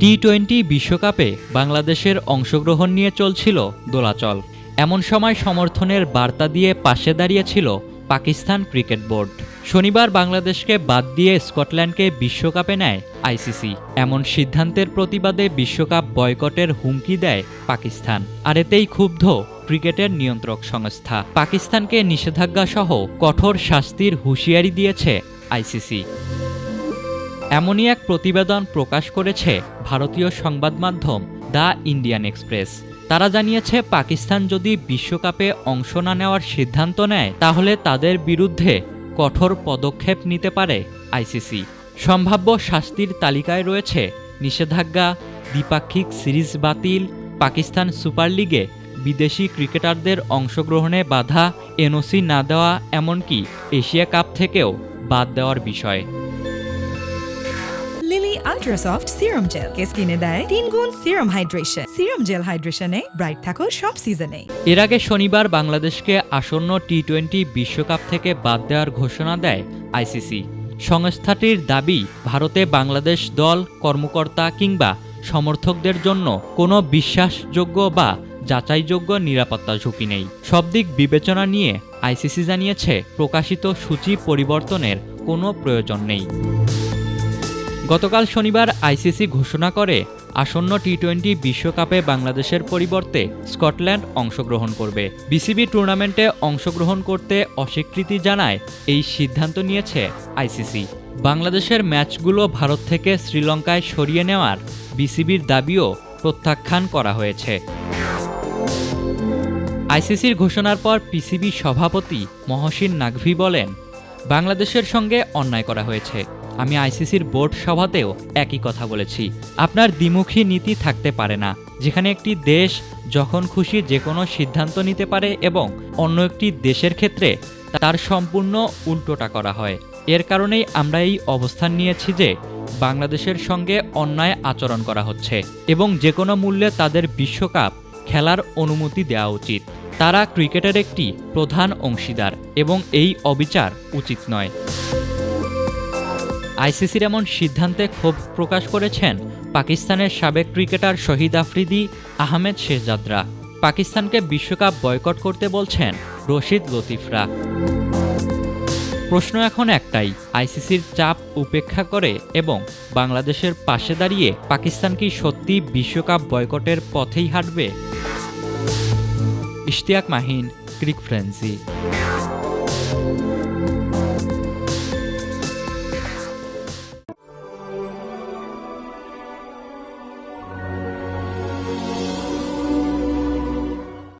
T twenty বিশ্বকাপে বাংলাদেশের অংশগ্রহণ নিয়ে চলছিল দোলাচল। এমন সময় সমর্থনের বার্তা দিয়ে পাশে দাঁড়িয়েছিল পাকিস্তান ক্রিকেট বোর্ড। শনিবার বাংলাদেশকে বাদ দিয়ে স্কটল্যান্ডকে বিশ্বকাপে নেয় আইসিসি। এমন সিদ্ধান্তের প্রতিবাদে বিশ্বকাপ বয়কটের হুমকি দেয় পাকিস্তান। আর এতেই ক্ষুব্ধ ক্রিকেটের নিয়ন্ত্রক সংস্থা। পাকিস্তানকে নিষেধাজ্ঞা সহ কঠোর শাস্তির হুঁশিয়ারি দিয়েছে আইসিসি। এমনই এক প্রতিবেদন প্রকাশ করেছে ভারতীয় সংবাদ মাধ্যম দ্য ইন্ডিয়ান এক্সপ্রেস। তারা জানিয়েছে, পাকিস্তান যদি বিশ্বকাপে অংশ না নেওয়ার সিদ্ধান্ত নেয়, তাহলে তাদের বিরুদ্ধে কঠোর পদক্ষেপ নিতে পারে আইসিসি। সম্ভাব্য শাস্তির তালিকায় রয়েছে নিষেধাজ্ঞা, দ্বিপাক্ষিক সিরিজ বাতিল, পাকিস্তান সুপার লিগে বিদেশি ক্রিকেটারদের অংশগ্রহণে বাধা, এনওসি না দেওয়া, এমনকি এশিয়া কাপ থেকেও বাদ দেওয়ার বিষয়। Lily ultra soft serum gel কে স্কিনে দেয় তিন গুণ সিরাম হাইড্রেশন সিরাম জেল হাইড্রেশনে ব্রাইট থাকো সব সিজনে এর আগে শনিবার বাংলাদেশকে আসন্ন টি টোয়েন্টি বিশ্বকাপ থেকে বাদ দেওয়ার ঘোষণা দেয় আইসিসি সংস্থাটির দাবি, ভারতে বাংলাদেশ দল, কর্মকর্তা কিংবা সমর্থকদের জন্য কোনো বিশ্বাসযোগ্য বা যাচাইযোগ্য নিরাপত্তা ঝুঁকি নেই। সব দিক বিবেচনা নিয়ে আইসিসি জানিয়েছে, প্রকাশিত সূচি পরিবর্তনের কোনো প্রয়োজন নেই। গতকাল শনিবার আইসিসি ঘোষণা করে আসন্ন টি টোয়েন্টি বিশ্বকাপে বাংলাদেশের পরিবর্তে স্কটল্যান্ড অংশগ্রহণ করবে। বিসিবি টুর্নামেন্টে অংশগ্রহণ করতে অস্বীকৃতি জানায় এই সিদ্ধান্ত নিয়েছে আইসিসি। বাংলাদেশের ম্যাচগুলো ভারত থেকে শ্রীলঙ্কায় সরিয়ে নেওয়ার বিসিবির দাবিও প্রত্যাখ্যান করা হয়েছে। আইসিসির ঘোষণার পর পিসিবি সভাপতি মহসিন নাকভি বলেন, বাংলাদেশের সঙ্গে অন্যায় করা হয়েছে। আমি আইসিসির বোর্ড সভাতেও একই কথা বলেছি। আপনার দ্বিমুখী নীতি থাকতে পারে না, যেখানে একটি দেশ যখন খুশি যে কোনো সিদ্ধান্ত নিতে পারে এবং অন্য একটি দেশের ক্ষেত্রে তার সম্পূর্ণ উল্টোটা করা হয়। এর কারণেই আমরা এই অবস্থান নিয়েছি যে বাংলাদেশের সঙ্গে অন্যায় আচরণ করা হচ্ছে এবং যে কোনো মূল্যে তাদের বিশ্বকাপ খেলার অনুমতি দেওয়া উচিত। তারা ক্রিকেটের একটি প্রধান অংশীদার এবং এই অবিচার উচিত নয়। আইসিসির এমন সিদ্ধান্তে ক্ষোভ প্রকাশ করেছেন পাকিস্তানের সাবেক ক্রিকেটার শহীদ আফ্রিদি আহমেদ শেহজাদরা। পাকিস্তানকে বিশ্বকাপ বয়কট করতে বলছেন রশিদ লতিফরা। প্রশ্ন এখন একটাই, আইসিসির চাপ উপেক্ষা করে এবং বাংলাদেশের পাশে দাঁড়িয়ে পাকিস্তান কি সত্যি বিশ্বকাপ বয়কটের পথেই হাঁটবে? ইশতিয়াক মাহিন, ক্রিক ফ্রেন্সি।